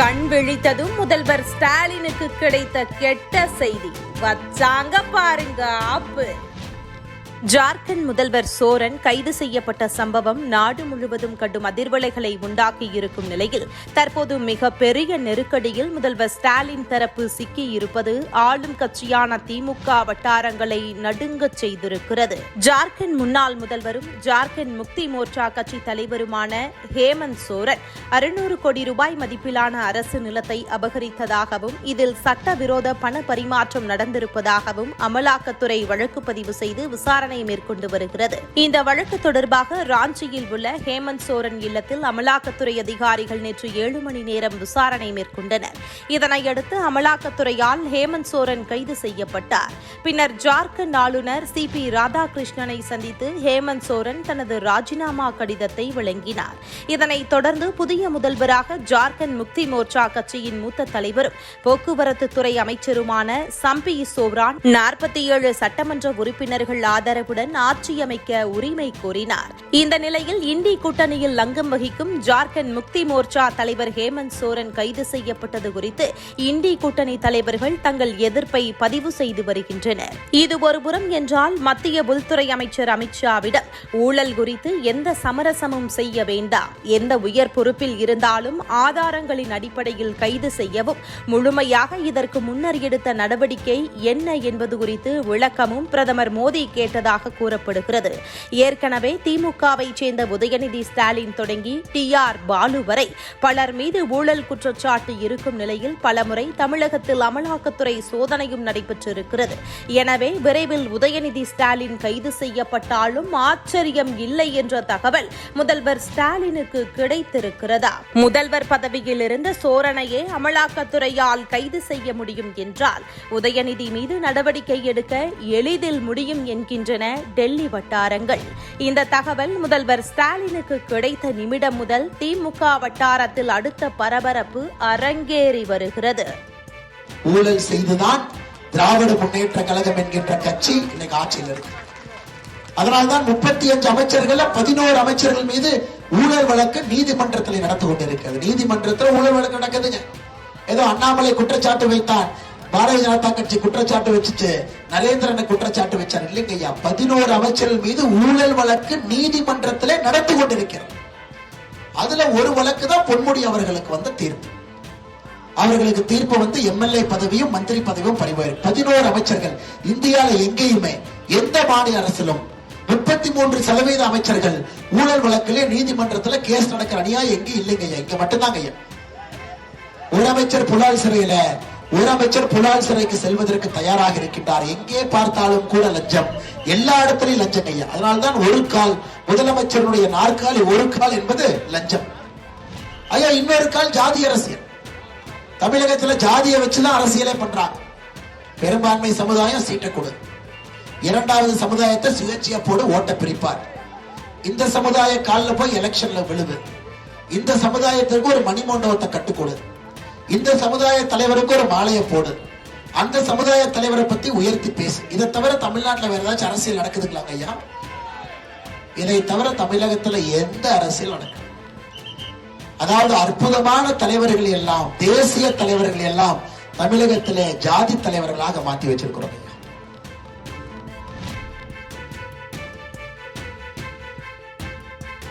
கண் விழித்ததும் முதல்வர் ஸ்டாலினுக்கு கிடைத்த கெட்ட செய்தி. வச்சாங்க பாருங்க ஆப்பு. ஜார்க்கண்ட் முதல்வர் சோரன் கைது செய்யப்பட்ட சம்பவம் நாடு முழுவதும் கடும் அதிர்வலைகளை உண்டாக்கியிருக்கும் நிலையில் தற்போது மிக பெரிய நெருக்கடியில் முதல்வர் ஸ்டாலின் தரப்பு சிக்கியிருப்பது ஆளும் கட்சியான திமுக வட்டாரங்களை நடுங்கச் செய்திருக்கிறது. ஜார்க்கண்ட் முன்னாள் முதல்வரும் ஜார்க்கண்ட் முக்தி மோர்ச்சா கட்சி தலைவருமான ஹேமந்த் சோரன் அறுநூறு கோடி ரூபாய் மதிப்பிலான அரசு நிலத்தை அபகரித்ததாகவும் இதில் சட்டவிரோத பண பரிமாற்றம் நடந்திருப்பதாகவும் அமலாக்கத்துறை வழக்கு பதிவு செய்து விசாரணை மேற்கொண்டு வருகிறது. இந்த வழக்கு தொடர்பாக ராஞ்சியில் உள்ள ஹேமந்த் சோரன் இல்லத்தில் அமலாக்கத்துறை அதிகாரிகள் நேற்று ஏழு மணி நேரம் விசாரணை மேற்கொண்டனர். இதனையடுத்து அமலாக்கத்துறையால் ஹேமந்த் சோரன் கைது செய்யப்பட்டார். பின்னர் ஜார்க்கண்ட் ஆளுநர் சி பி ராதாகிருஷ்ணனை சந்தித்து ஹேமந்த் சோரன் தனது ராஜினாமா கடிதத்தை வழங்கினார் இதனைத் தொடர்ந்து புதிய முதல்வராக ஜார்க்கண்ட் முக்தி மோர்ச்சா கட்சியின் மூத்த தலைவரும் போக்குவரத்து துறை அமைச்சருமான சம்பி சோவ்ரான் நாற்பத்தி ஏழு சட்டமன்ற உறுப்பினர்கள் ஆதரவு ஆதரவுடன் ஆட்சியமைக்க உரிமை கோரினார். இந்த நிலையில் இந்தி கூட்டணியில் லங்கம் வகிக்கும் ஜார்க்கண்ட் முக்தி மோர்ச்சா தலைவர் ஹேமந்த் சோரன் கைது செய்யப்பட்டது குறித்து இந்தி கூட்டணி தலைவர்கள் தங்கள் எதிர்ப்பை பதிவு செய்து வருகின்றனர். இது ஒருபுறம் என்றால் மத்திய உள்துறை அமைச்சர் அமித்ஷாவிடம் ஊழல் குறித்து எந்த சமரசமும் செய்ய வேண்டாம். எந்த உயர் பொறுப்பில் இருந்தாலும் ஆதாரங்களின் அடிப்படையில் கைது செய்யவும் முழுமையாக இதற்கு முன்னர் எடுத்த நடவடிக்கை என்ன என்பது குறித்து விளக்கமும் பிரதமர் மோடி கேட்டதாக கூறப்படுகிறது. ஏற்கனவே திமுகவை சேர்ந்த உதயநிதி ஸ்டாலின் தொடங்கி டி ஆர் பாலு வரை பலர் மீது ஊழல் குற்றச்சாட்டு இருக்கும் நிலையில் பலமுறை தமிழகத்தில் அமலாக்கத்துறை சோதனையும் நடைபெற்றிருக்கிறது. எனவே விரைவில் உதயநிதி ஸ்டாலின் கைது செய்யப்பட்டாலும் ஆச்சரியம் இல்லை என்ற தகவல் முதல்வர் ஸ்டாலினுக்கு கிடைத்திருக்கிறதா? முதல்வர் பதவியில் இருந்த சோரனையே அமலாக்கத்துறையால் கைது செய்ய முடியும் என்றால் உதயநிதி மீது நடவடிக்கை எடுக்க எளிதில் முடியும் என டெல்லி வட்டாரங்கள். இந்த தகவல் முதல்வர் ஸ்டாலினுக்கு கிடைத்த நிமிடம் முதல் திமுக வட்டாரத்தில் அடுத்த பரபரப்பு அரங்கேறி வருகிறது. ஊழல் செய்துதான் திராவிட முன்னேற்ற கழகம் என்கின்ற கட்சி இன்னைக்கு ஆட்சியில் இருக்கு. அதனால்தான் முப்பத்தி அஞ்சு அமைச்சர்கள் பதினோரு அமைச்சர்கள் மீது ஊழல் வழக்கு நீதிமன்றத்தில் நடந்து கொண்டிருக்கிறது. நீதிமன்றத்தில் ஊழல் வழக்கு நடக்குதுங்க. ஏதோ அண்ணாமலை குற்றச்சாட்டு வைத்தான். பாரதிய ஜனதா கட்சி குற்றச்சாட்டு வச்சுட்டு நரேந்திரனை குற்றச்சாட்டு வச்சார். இல்லைங்க ஐயா பதினோரு அமைச்சர்கள் மீது ஊழல் வழக்கு நீதிமன்றத்திலே நடந்து கொண்டிருக்கிறது. அதுல ஒரு வழக்கு தான் பொன்முடி அவர்களுக்கு வந்த தீர்ப்பு. அவர்களுக்கு தீர்ப்பு வந்து எம்எல்ஏ பதவியும் மந்திரி பதவியும் பறிவாயிரு பதினோரு அமைச்சர்கள் இந்தியாவில் எங்கேயுமே எந்த மாநில அரசிலும் முப்பத்தி மூன்று சதவீத அமைச்சர்கள் ஊழல் வழக்கிலே நீதிமன்றத்துல கேஸ் நடக்கிற அணியா எங்கேயும் இல்லைங்க ஐயா. இங்க மட்டும்தாங்க ஐயா. ஒரு அமைச்சர் புலால் சிறையில ஒரு அமைச்சர் புலால் சிறைக்கு செல்வதற்கு தயாராக இருக்கின்றார். எங்கே பார்த்தாலும் கூட லஞ்சம். எல்லா இடத்திலையும் லஞ்சம் ஐயா அதனால்தான் ஒரு கால் முதலமைச்சருடைய நாற்காலி ஒரு கால் என்பது லஞ்சம். ஐயா இன்னொரு கால் ஜாதி அரசியல். தமிழகத்துல ஜாதியை வச்சுதான் அரசியலே பண்றாங்க. பெரும்பான்மை சமுதாயம் சீட்டை கொடு. இரண்டாவது சமுதாயத்தை சுயேட்சையா போடு ஓட்ட பிரிப்பார். இந்த சமுதாய காலில் போய் எலெக்ஷன்ல விழுது இந்த சமுதாயத்திற்கு ஒரு மணிமண்டபத்தை கட்டுக்கொடு இந்த சமுதாய தலைவருக்கு ஒரு மாலையை போடு. அந்த சமுதாய தலைவரை பத்தி உயர்த்தி பேசு. இதை தவிர தமிழ்நாட்டுல வேற ஏதாச்சும் அரசியல் நடக்குதுங்களாங்க ஐயா? இதை தவிர தமிழகத்துல எந்த அரசியல் நடக்குது? அதாவது அற்புதமான தலைவர்கள் எல்லாம் தேசிய தலைவர்கள் எல்லாம் தமிழகத்திலே ஜாதி தலைவர்களாக மாற்றி வச்சிருக்கிறோம்